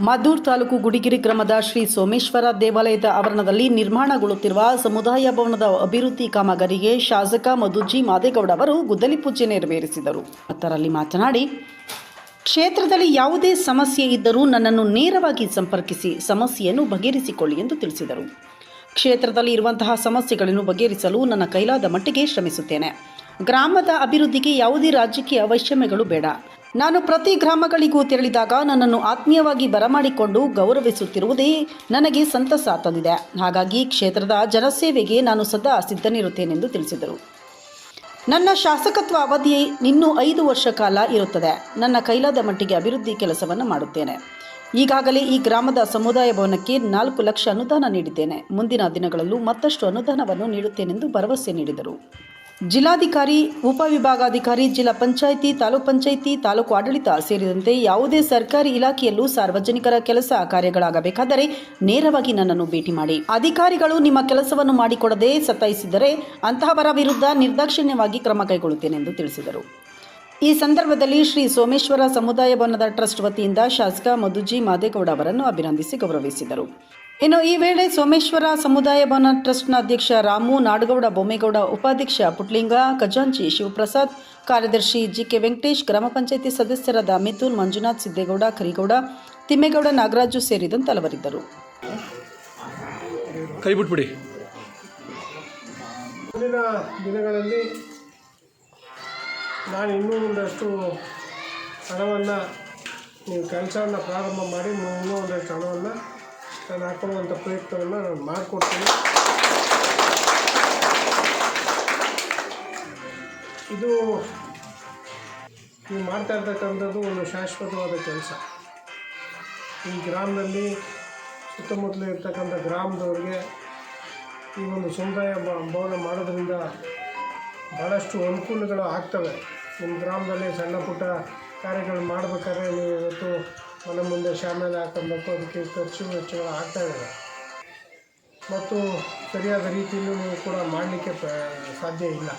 ಮದ್ದೂರು ತಾಲೂಕು ಗುಡಿಗಿರಿ ಗ್ರಾಮದ ಶ್ರೀ ಸೋಮೇಶ್ವರ ದೇವಾಲಯದ ಆವರಣದಲ್ಲಿ ನಿರ್ಮಾಣಗೊಳ್ಳುತ್ತಿರುವ ಸಮುದಾಯ ಭವನದ ಅಭಿವೃದ್ಧಿ ಕಾಮಗಾರಿಗೆ ಶಾಸಕ ಮಧುಜಿ ಮಾದೇಗೌಡ ಅವರು ಗುದ್ದಲಿ ಪೂಜೆ ನೆರವೇರಿಸಿದರು. ಅದರಲ್ಲಿ ಮಾತನಾಡಿ, ಕ್ಷೇತ್ರದಲ್ಲಿ ಯಾವುದೇ ಸಮಸ್ಯೆ ಇದ್ದರೂ ನನ್ನನ್ನು ನೇರವಾಗಿ ಸಂಪರ್ಕಿಸಿ, ಸಮಸ್ಯೆಯನ್ನು ಬಗೆಹರಿಸಿಕೊಳ್ಳಿ ಎಂದು ತಿಳಿಸಿದರು. ಕ್ಷೇತ್ರದಲ್ಲಿ ಇರುವಂತಹ ಸಮಸ್ಯೆಗಳನ್ನು ಬಗೆಹರಿಸಲು ನನ್ನ ಕೈಲಾದ ಮಟ್ಟಿಗೆ ಶ್ರಮಿಸುತ್ತೇನೆ. ಗ್ರಾಮದ ಅಭಿವೃದ್ಧಿಗೆ ಯಾವುದೇ ರಾಜಕೀಯ ವೈಷಮ್ಯಗಳು ಬೇಡ. ನಾನು ಪ್ರತಿ ಗ್ರಾಮಗಳಿಗೂ ತೆರಳಿದಾಗ ನನ್ನನ್ನು ಆತ್ಮೀಯವಾಗಿ ಬರಮಾಡಿಕೊಂಡು ಗೌರವಿಸುತ್ತಿರುವುದೇ ನನಗೆ ಸಂತಸ ತಂದಿದೆ. ಹಾಗಾಗಿ ಕ್ಷೇತ್ರದ ಜನಸೇವೆಗೆ ನಾನು ಸದಾ ಸಿದ್ಧನಿರುತ್ತೇನೆಂದು ತಿಳಿಸಿದರು. ನನ್ನ ಶಾಸಕತ್ವ ಅವಧಿ ಇನ್ನೂ ಐದು ವರ್ಷ ಕಾಲ ಇರುತ್ತದೆ. ನನ್ನ ಕೈಲಾದ ಮಟ್ಟಿಗೆ ಅಭಿವೃದ್ಧಿ ಕೆಲಸವನ್ನು ಮಾಡುತ್ತೇನೆ. ಈಗಾಗಲೇ ಈ ಗ್ರಾಮದ ಸಮುದಾಯ ಭವನಕ್ಕೆ ನಾಲ್ಕು ಲಕ್ಷ ಅನುದಾನ ನೀಡಿದ್ದೇನೆ. ಮುಂದಿನ ದಿನಗಳಲ್ಲೂ ಮತ್ತಷ್ಟು ಅನುದಾನವನ್ನು ನೀಡುತ್ತೇನೆಂದು ಭರವಸೆ ನೀಡಿದರು. ಜಿಲ್ಲಾಧಿಕಾರಿ ಉಪವಿಭಾಗಾಧಿಕಾರಿ ಜಿಲ್ಲಾ ಪಂಚಾಯಿತಿ, ತಾಲೂಕ್ ಪಂಚಾಯಿತಿ, ತಾಲೂಕು ಆಡಳಿತ ಸೇರಿದಂತೆ ಯಾವುದೇ ಸರ್ಕಾರಿ ಇಲಾಖೆಯಲ್ಲೂ ಸಾರ್ವಜನಿಕರ ಕೆಲಸ ಕಾರ್ಯಗಳಾಗಬೇಕಾದರೆ ನೇರವಾಗಿ ನನ್ನನ್ನು ಭೇಟಿ ಮಾಡಿ. ಅಧಿಕಾರಿಗಳು ನಿಮ್ಮ ಕೆಲಸವನ್ನು ಮಾಡಿಕೊಡದೆ ಸತಾಯಿಸಿದರೆ ಅಂತಹವರ ವಿರುದ್ಧ ನಿರ್ದಾಕ್ಷಿಣ್ಯವಾಗಿ ಕ್ರಮ ಕೈಗೊಳ್ಳುತ್ತೇನೆಂದು ತಿಳಿಸಿದರು. ಈ ಸಂದರ್ಭದಲ್ಲಿ ಶ್ರೀ ಸೋಮೇಶ್ವರ ಸಮುದಾಯ ಭವನದ ಟ್ರಸ್ಟ್ ವತಿಯಿಂದ ಶಾಸಕ ಮಧುಜಿ ಮಾದೇಗೌಡ ಅವರನ್ನು ಅಭಿನಂದಿಸಿ ಗೌರವಿಸಿದರು. ಇನ್ನು ಈ ವೇಳೆ ಸೋಮೇಶ್ವರ ಸಮುದಾಯ ಭವನ ಟ್ರಸ್ಟ್ನ ಅಧ್ಯಕ್ಷ ರಾಮು ನಾಡಗೌಡ ಬೊಮ್ಮೇಗೌಡ ಉಪಾಧ್ಯಕ್ಷ ಪುಟ್ಲಿಂಗ ಖಜಾಂಚಿ ಶಿವಪ್ರಸಾದ್ ಕಾರ್ಯದರ್ಶಿ ಜಿಕೆ ವೆಂಕಟೇಶ್ ಗ್ರಾಮ ಪಂಚಾಯಿತಿ ಸದಸ್ಯರಾದ ಮಿಥುನ್ ಮಂಜುನಾಥ್ ಸಿದ್ದೇಗೌಡ ಕರಿಗೌಡ ತಿಮ್ಮೇಗೌಡ ನಾಗರಾಜು ಸೇರಿದಂತೆ ಹಲವರಿದ್ದರು. ಕೈ ಮುಂದಿನ ದಿನಗಳಲ್ಲಿ ನಾನು ಇನ್ನೂ ಒಂದಷ್ಟು ಹಣವನ್ನು ನೀವು ಕೆಲಸವನ್ನು ಪ್ರಾರಂಭ ಮಾಡಿ ಇನ್ನೂ ನಾನು ಹಾಕೊಳ್ಳುವಂಥ ಪ್ರಯತ್ನವನ್ನು ನಾನು ಮಾಡಿಕೊಡ್ತೀನಿ. ಇದು ನೀವು ಮಾಡ್ತಾ ಇರ್ತಕ್ಕಂಥದ್ದು ಒಂದು ಶಾಶ್ವತವಾದ ಕೆಲಸ. ಈ ಗ್ರಾಮದಲ್ಲಿ ಸುತ್ತಮುತ್ತಲು ಇರ್ತಕ್ಕಂಥ ಗ್ರಾಮದವ್ರಿಗೆ ಈ ಒಂದು ಸಮುದಾಯ ಭವನ ಮಾಡೋದ್ರಿಂದ ಭಾಳಷ್ಟು ಅನುಕೂಲಗಳು ಆಗ್ತವೆ. ನಿಮ್ಮ ಗ್ರಾಮದಲ್ಲಿ ಸಣ್ಣ ಪುಟ್ಟ ಕಾರ್ಯಗಳು ಮಾಡಬೇಕಾದ್ರೆ ನೀವು ಇವತ್ತು ಮನೆ ಮುಂದೆ ಶಾಮಿಯಾನ ಹಾಕೊಬೇಕು ಅದಕ್ಕೆ ಖರ್ಚು ವೆಚ್ಚಗಳು ಇದೆ. ಮತ್ತು ಸರಿಯಾದ ರೀತಿಯಲ್ಲೂ ನೀವು ಕೂಡ ಮಾಡಲಿಕ್ಕೆ ಸಾಧ್ಯ ಇಲ್ಲ.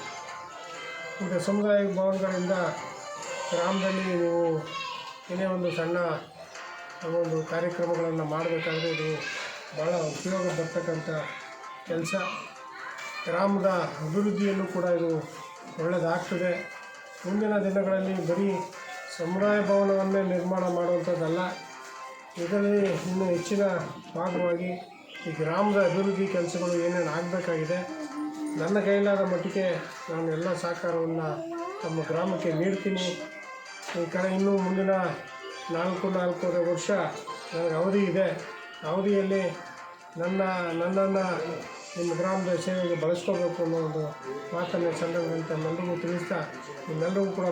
ಈಗ ಸಮುದಾಯ ಭವನಗಳಿಂದ ಗ್ರಾಮದಲ್ಲಿ ನೀವು ಏನೇ ಒಂದು ಸಣ್ಣ ಒಂದು ಕಾರ್ಯಕ್ರಮಗಳನ್ನು ಮಾಡಬೇಕಾದ್ರೆ ಇದು ಭಾಳ ಉಪಯೋಗ ಬರ್ತಕ್ಕಂಥ ಕೆಲಸ. ಗ್ರಾಮದ ಅಭಿವೃದ್ಧಿಯಲ್ಲೂ ಕೂಡ ಇದು ಒಳ್ಳೆಯದಾಗ್ತದೆ ಮುಂದಿನ ದಿನಗಳಲ್ಲಿ ಬರೀ ಸಮುದಾಯ ಭವನವನ್ನೇ ನಿರ್ಮಾಣ ಮಾಡುವಂಥದ್ದಲ್ಲ. ಇದರಲ್ಲಿ ಇನ್ನೂ ಹೆಚ್ಚಿನ ಭಾಗವಾಗಿ ಈ ಗ್ರಾಮದ ಅಭಿವೃದ್ಧಿ ಕೆಲಸಗಳು ಏನೇನು ಆಗಬೇಕಾಗಿದೆ. ನನ್ನ ಕೈಲಾದ ಮಟ್ಟಿಗೆ ನಾನು ಎಲ್ಲ ಸಹಕಾರವನ್ನು ನಮ್ಮ ಗ್ರಾಮಕ್ಕೆ ನೀಡ್ತೀನಿ. ಈ ಕಡೆ ಇನ್ನೂ ಮುಂದಿನ ನಾಲ್ಕು, ನಾಲ್ಕೂವರೆ ವರ್ಷ ನನಗೆ ಅವಧಿ ಇದೆ. ಅವಧಿಯಲ್ಲಿ ನನ್ನ, ನನ್ನನ್ನು ನಿಮ್ಮ ಗ್ರಾಮದ ಸೇವೆಗೆ ಬಳಸ್ಕೋಬೇಕು ಅನ್ನೋ ಒಂದು ಮಾತನ್ನು ಸಂದರ್ಭದಲ್ಲಿ ತಮ್ಮೆಲ್ಲರಿಗೂ ತಿಳಿಸ್ತಾ ನಿಮ್ಮೆಲ್ಲರಿಗೂ ಕೂಡ